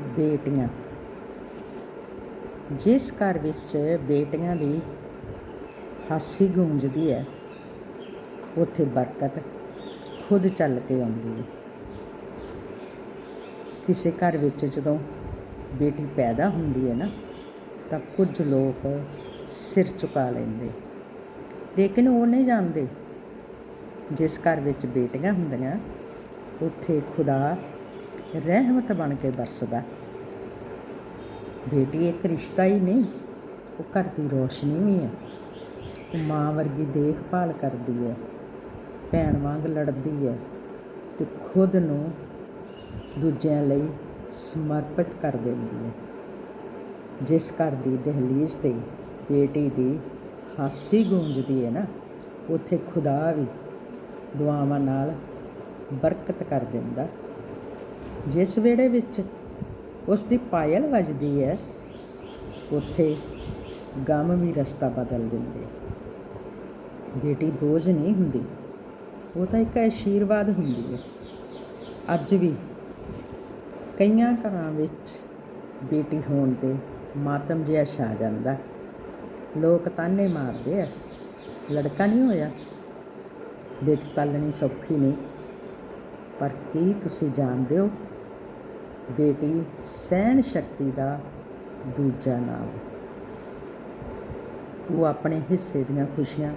ਬੇਟੀਆਂ। ਜਿਸ ਘਰ ਵਿੱਚ ਬੇਟੀਆਂ ਦੀ ਹਾਸੀ ਗੂੰਜਦੀ ਹੈ, ਉੱਥੇ ਬਰਕਤ ਖੁਦ ਚੱਲ ਕੇ ਆਉਂਦੀ ਹੈ। ਕਿਸੇ ਘਰ ਵਿੱਚ ਜਦੋਂ ਬੇਟੀ ਪੈਦਾ ਹੁੰਦੀ ਹੈ ਨਾ, ਤਾਂ ਕੁਝ ਲੋਕ ਸਿਰ ਝੁਕਾ ਲੈਂਦੇ। ਲੇਕਿਨ ਉਹ ਨਹੀਂ ਜਾਣਦੇ। ਜਿਸ ਘਰ ਵਿੱਚ ਬੇਟੀਆਂ ਹੁੰਦੀਆਂ, ਉੱਥੇ ਖੁਦਾ ਰਹਿਮਤ ਬਣ ਕੇ ਬਰਸਦਾ। ਬੇਟੀ, ਇੱਕ ਰਿਸ਼ਤਾ ਹੀ ਨਹੀਂ, ਉਹ ਘਰ ਦੀ ਰੋਸ਼ਨੀ ਵੀ ਹੈ ਉਹ ਮਾਂ ਵਰਗੀ ਦੇਖਭਾਲ ਕਰਦੀ ਹੈ ਭੈਣ ਵਾਂਗ ਲੜਦੀ ਹੈ ਤੇ ਖੁਦ ਨੂੰ ਦੂਜਿਆਂ ਲਈ ਸਮਰਪਿਤ ਕਰ ਦਿੰਦੀ ਹੈ ਜਿਸ ਘਰ ਦੀ ਦਹਲੀਜ਼ ਤੇ ਬੇਟੀ ਦੀ ਹਾਸੀ ਗੂੰਜਦੀ ਹੈ ਨਾ, ਉੱਥੇ ਖੁਦਾ ਵੀ ਦੁਆਵਾਂ ਨਾਲ ਬਰਕਤ ਕਰ ਦਿੰਦਾ। ਜਿਸ ਵੇੜੇ ਵਿੱਚ ਉਸ ਦੀ ਪਾਇਲ ਵੱਜਦੀ ਹੈ, ਉੱਥੇ ਗਮ ਵੀ ਰਸਤਾ ਬਦਲ ਦਿੰਦੇ। ਬੇਟੀ ਬੋਝ ਨਹੀਂ ਹੁੰਦੀ, ਉਹ ਤਾਂ ਇੱਕ ਆਸ਼ੀਰਵਾਦ ਹੁੰਦੀ ਹੈ। ਅੱਜ ਵੀ ਕਈਆਂ ਘਰਾਂ ਵਿੱਚ ਬੇਟੀ ਹੋਣ ਤੇ ਮਾਤਮ ਜਿਹਾ ਛਾ ਜਾਂਦਾ। ਲੋਕ ਤਾਨੇ ਮਾਰਦੇ ਆ, ਲੜਕਾ ਨਹੀਂ ਹੋਇਆ। ਬੇਟੀ ਪਾਲਣੀ ਸੌਖੀ ਨਹੀਂ, ਪਰ ਕੀ ਤੁਸੀਂ ਜਾਣਦੇ ਹੋ? ਬੇਟੀ ਸਹਿਣ ਸ਼ਕਤੀ ਦਾ ਦੂਜਾ ਨਾਮ। ਉਹ ਆਪਣੇ ਹਿੱਸੇ ਦੀਆਂ ਖੁਸ਼ੀਆਂ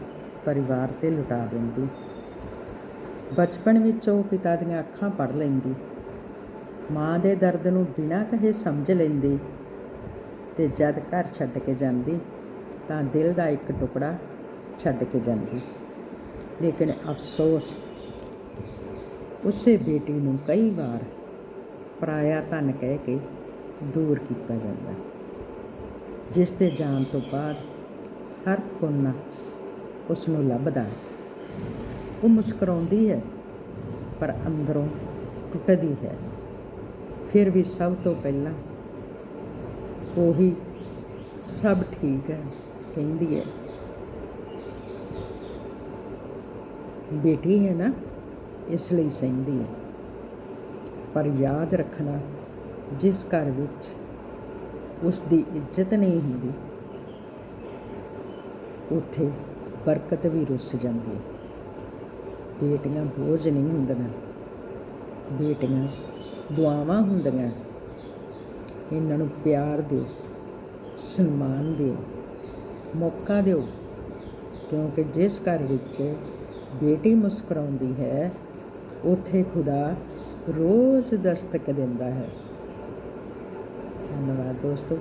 ਪਰਿਵਾਰ ਤੇ ਲੁਟਾ ਦਿੰਦੀ। ਬਚਪਨ ਵਿੱਚ ਉਹ ਪਿਤਾ ਦੀਆਂ ਅੱਖਾਂ ਪੜ ਲੈਂਦੀ। ਮਾਂ ਦੇ ਦਰਦ ਨੂੰ ਬਿਨਾਂ ਕਹੇ ਸਮਝ ਲੈਂਦੀ ਤੇ ਜਦ ਘਰ ਛੱਡ ਕੇ ਜਾਂਦੀ ਤਾਂ ਦਿਲ ਦਾ ਇੱਕ ਟੁਕੜਾ ਛੱਡ ਕੇ ਜਾਂਦੀ। ਲੇਕਿਨ ਅਫਸੋਸ, ਉਸੇ ਬੇਟੀ ਨੂੰ ਕਈ ਵਾਰ ਪਰਾਇਆ ਧਨ ਕਹਿ ਕੇ ਦੂਰ ਕੀਤਾ ਜਾਂਦਾ। ਜਿਸ ਦੇ ਜਾਣ ਤੋਂ ਬਾਅਦ ਹਰ ਕੋਨਾ ਉਸ ਨੂੰ ਲੱਭਦਾ ਹੈ। ਉਹ ਮੁਸਕਰਾਉਂਦੀ ਹੈ, ਪਰ ਅੰਦਰੋਂ ਟੁੱਟਦੀ ਹੈ। ਫਿਰ ਵੀ ਸਭ ਤੋਂ ਪਹਿਲਾਂ ਉਹੀ ਸਭ ਠੀਕ ਹੈ, ਕਹਿੰਦੀ ਹੈ। ਬੇਟੀ ਹੈ ਨਾ, ਇਸ ਲਈ ਸਹਿੰਦੀ ਹੈ। ਪਰ ਯਾਦ ਰੱਖਣਾ ਜਿਸ ਘਰ ਵਿੱਚ ਉਸ ਦੀ ਇੱਜ਼ਤ ਨਹੀਂ ਹੁੰਦੀ, ਉੱਥੇ ਬਰਕਤ ਵੀ ਰੁੱਸ ਜਾਂਦੀ ਹੈ। ਬੇਟੀਆਂ ਬੋਝ ਨਹੀਂ ਹੁੰਦੀਆਂ, ਬੇਟੀਆਂ ਦੁਆਵਾਂ ਹੁੰਦੀਆਂ। ਇਹਨਾਂ ਨੂੰ ਪਿਆਰ ਦਿਓ, ਸਨਮਾਨ ਦਿਓ, ਮੌਕਾ ਦਿਓ, ਕਿਉਂਕਿ ਜਿਸ ਘਰ ਵਿੱਚ ਬੇਟੀ ਮੁਸਕਰਾਉਂਦੀ ਹੈ, ਉੱਥੇ ਖੁਦਾ ਰੋਜ਼ ਦਸਤਕ ਦਿੰਦਾ ਹੈ। ਧੰਨਵਾਦ ਦੋਸਤੋ।